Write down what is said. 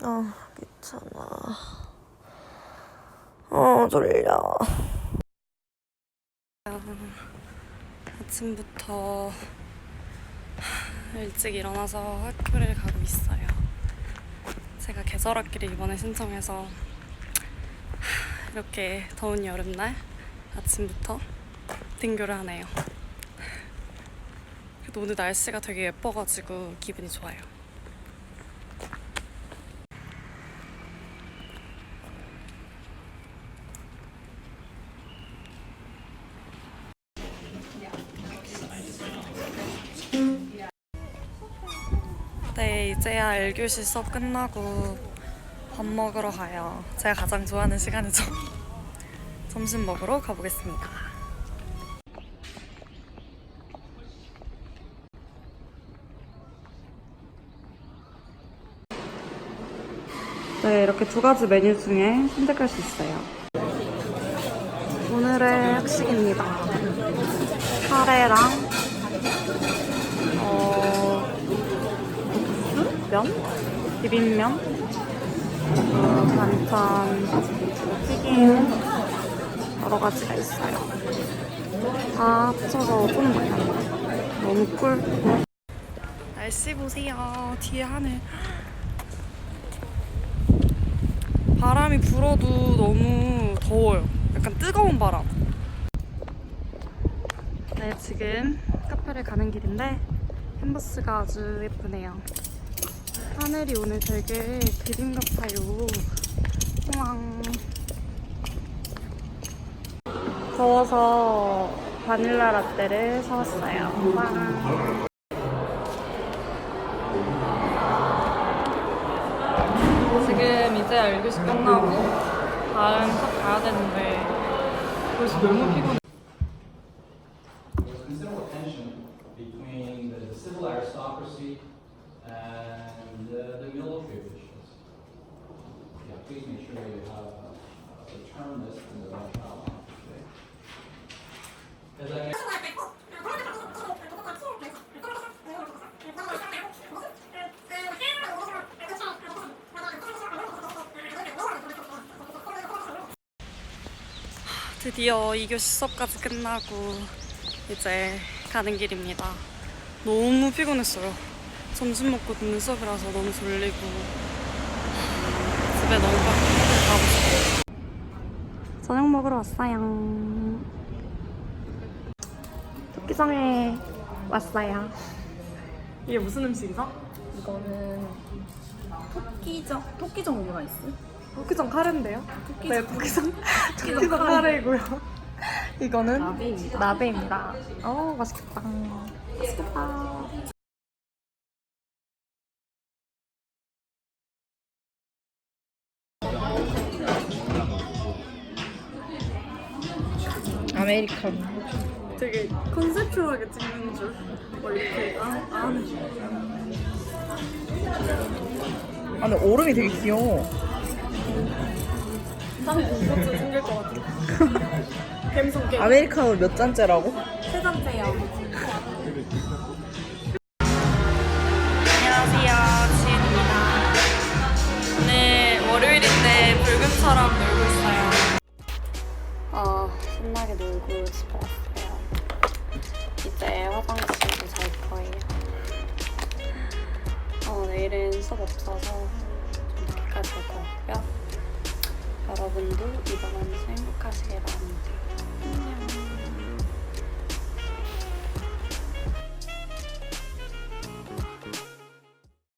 아, 귀찮아. 어, 졸려. 아침부터 일찍 일어나서 학교를 가고 있어요. 제가 계절학기를 이번에 신청해서 이렇게 더운 여름날 아침부터 등교를 하네요. 그래도 오늘 날씨가 되게 예뻐가지고 기분이 좋아요. 네, 이제야 1교시 수업 끝나고 밥 먹으러 가요. 제가 가장 좋아하는 시간이죠. 점심 먹으러 가보겠습니다. 네, 이렇게 두 가지 메뉴 중에 선택할 수 있어요. 오늘의 학식입니다. 카레랑 어, 국수? 면? 비빔면? 어, 반찬, 튀김 여러 가지가 있어요. 다 합쳐서 5천 원이에요. 너무 꿀. 날씨 보세요. 뒤에 하늘. 바람이 불어도 너무 더워요. 약간 뜨거운 바람. 네, 지금 카페를 가는 길인데 캔버스가 아주 예쁘네요. 하늘이 오늘 되게 그림 같아요. 우왕. 더워서 바닐라 라떼를 사왔어요. 우왕. 지금 이제 1교시 끝나고 다음 탑 가야 되는데 벌써 너무 피곤해. Aristocracy and uh, the military officials. Yeah, please make sure you have uh, the term list in the right column. okay? As I 드디어 2교시 수업까지 끝나고 이제 가는 길입니다. 너무 피곤했어요. 점심 먹고 듣는 수업이라서 너무 졸리고 집에 너무 빨리 가고 싶어요. 저녁 먹으러 왔어요. 토끼성에 왔어요. 이게 무슨 음식이죠? 이거는 토끼정 토끼정 오므라 있어? 토끼성 카레인데요? 토끼 네, 토끼성 토끼성 카레이고요. 이거는 나베입니다. 나베입니다. 어 맛있겠다. 맛있겠다. 아메리카노. 되게 컨셉추얼하게 찍는 줄. 뭐 이렇게 아, 아. 아 근데 얼음이 되게 귀여워. 딱 이것도 생길 것 같아. 갬성 게임. 아메리카노 몇 잔째라고? 세 잔째요. 놀고 집에 왔어요. 이제 화장실도 잘 거예요. 어, 내일은 수업 없어서 좀 늦게까지 갈것 같고요. 여러분도 이번 주 행복하시길